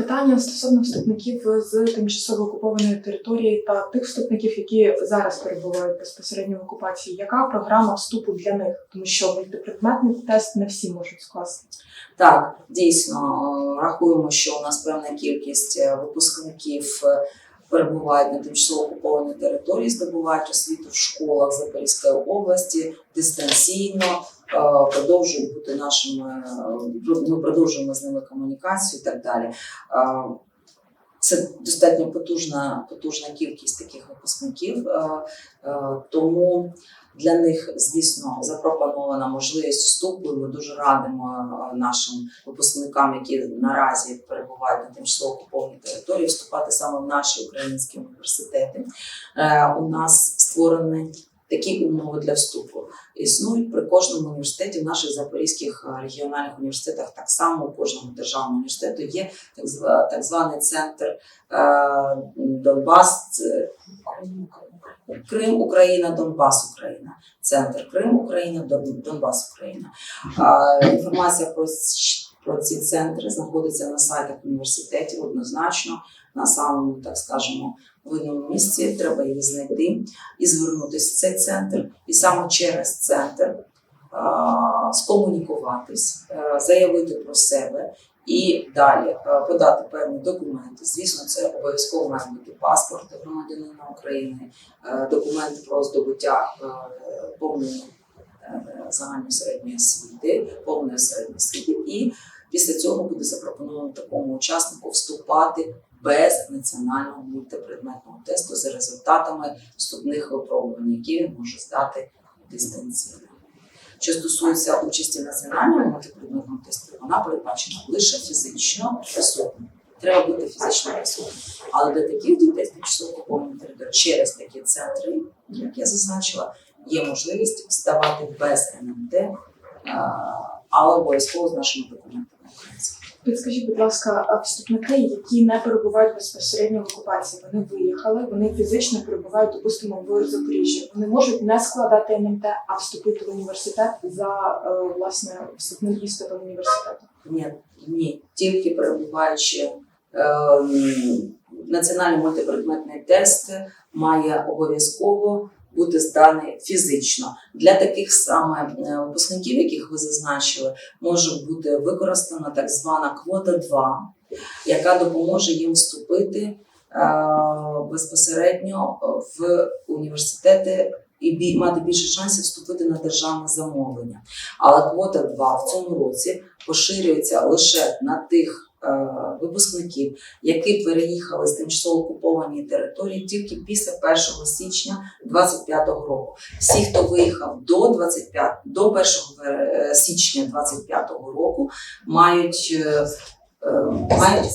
питання стосовно вступників з тимчасово окупованої території та тих вступників, які зараз перебувають безпосередньо в окупації. Яка програма вступу для них? Тому що мультипредметний тест не всі можуть скласти. Так, дійсно рахуємо, що у нас певна кількість е, випускників е, перебувають на тимчасово окупованій території, здобувають освіту в школах Запорізької області дистанційно, е, продовжують бути нашими. е, Ми продовжуємо з ними комунікацію і так далі. Е, Це достатньо потужна, потужна кількість таких випускників, тому для них, звісно, запропонована можливість вступу. Ми дуже радимо нашим випускникам, які наразі перебувають на тимчасово окупованій території, вступати саме в наші українські університети. Е, У нас створені такі умови для вступу. Існують при кожному університеті в наших запорізьких е, регіональних університетах. Так само у кожному державному університету є так, званий центр е, Донбас. Крим, Україна, Донбас, Україна. Центр Крим, Україна, Донбас, Україна. Інформація про, про ці центри знаходиться на сайтах університетів однозначно, на самому, так скажемо, видному місці. Треба її знайти і звернутися в цей центр. І саме через центр скомунікуватись, заявити про себе. І далі подати певні документи. Звісно, це обов'язково має бути паспорт громадянина України, документи про здобуття повної загальної середньої освіти, повної середньої освіти. І після цього буде запропоновано такому учаснику вступати без національного мультипредметного тесту за результатами вступних випробувань, які він може здати дистанційно. Що стосується участі в національному мультипредметному тесті, вона передбачена лише фізично присутнім. Треба бути фізично присутнім. Але для таких дітей з тимчасово окупованої території через такі центри, як я зазначила, є можливість здавати без НМТ, е, але обов'язково з нашими документами. Підскажіть, будь ласка, вступники, які не перебувають безпосередньо в окупації, вони виїхали, вони фізично перебувають, допустимо, в Запоріжжі. Вони можуть не складати НМТ, а вступити в університет за е, власне вступним іспитом університету. Ні, ні, тільки перебуваючи ем, національний мультипредметний тест має обов'язково бути зданий фізично. Для таких саме е, випускників, яких ви зазначили, може бути використана так звана квота 2, яка допоможе їм вступити е, безпосередньо в університети. І мати більше шансів вступити на державне замовлення. Але квота 2 в цьому році поширюється лише на тих випускників, які переїхали з тимчасово окупованої території тільки після 1 січня 2025 року. Всі, хто виїхав до 25, до 1 вер- січня 2025 року, мають, е, е, мають,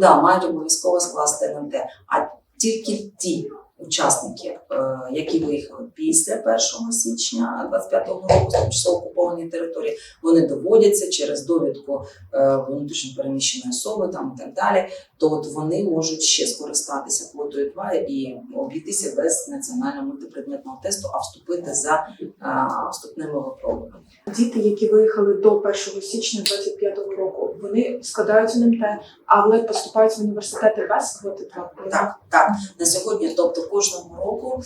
да, мають обов'язково скласти НМТ. А тільки ті учасники, е, які виїхали після 1 січня 25-го року з тимчасово окупованої території, вони доводяться через довідку е, внутрішньо переміщеної особи там і так далі, то от вони можуть ще скористатися квотою 2 і обійтися без національного мультипредметного тесту, а вступити за е, вступними випробуваннями. Діти, які виїхали до 1 січня 25-го року, вони складають НМТ, але поступають в університети без квоти 2. Так, так. На сьогодні, кожного року,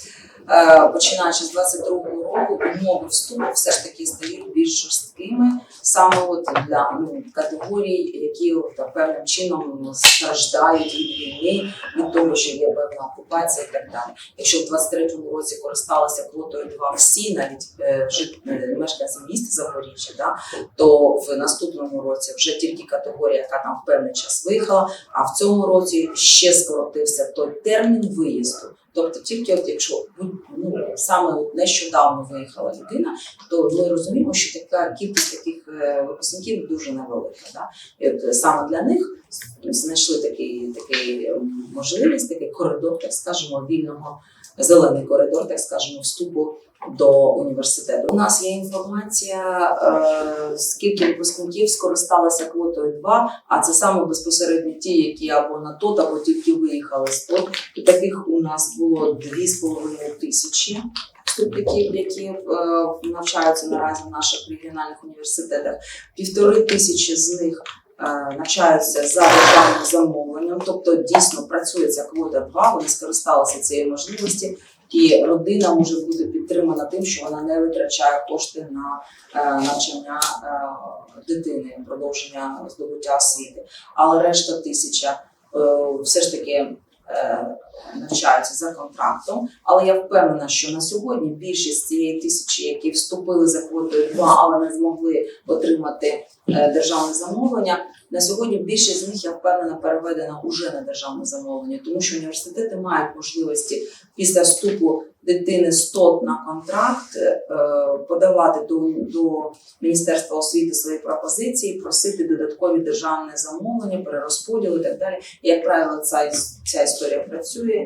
е, починаючи з 22-го року, умови вступу все ж таки стають більш жорсткими, саме от для ну, категорій, які от, та, певним чином страждають від війни, від того, що є певна окупація і так далі. Якщо в 23-му році користалися квотою 2 всі, навіть е, е, мешканці міста Запоріжжя, да, то в наступному році вже тільки категорія, яка там в певний час виїхала, а в цьому році ще скоротився той термін виїзду. Тобто, тільки от якщо ну, саме нещодавно виїхала людина, то ми розуміємо, що така кількість таких е, випускників дуже невелика. Да? І от саме для них знайшли такий, такий можливість, такий коридор, так скажемо, вільного зелений коридор, так скажемо, вступу до університету. У нас є інформація, е, скільки випускників скористалися квотою 2, а це саме безпосередньо ті, які або на ТОТ, або тільки виїхали з ТОТ. І таких у нас було 2,5 тисячі вступників, які е, навчаються наразі в наших регіональних університетах. Півтори тисячі з них навчаються за державним замовленням, тобто дійсно працює ця квота два, вони скористалися цією можливості, і родина може бути підтримана тим, що вона не витрачає кошти на е, навчання е, дитини, продовження здобуття освіти. Але решта тисяча е, все ж таки е, навчаються за контрактом. Але я впевнена, що на сьогодні більшість цієї тисячі, які вступили за квотою 2, але не змогли отримати е, державне замовлення. На сьогодні більшість з них я впевнена переведена уже на державне замовлення, тому що університети мають можливості після вступу дитини СТОТ на контракт е, подавати до, до Міністерства освіти свої пропозиції, просити додаткові державне замовлення, перерозподіл і так далі. Як правило, ця, ця історія працює.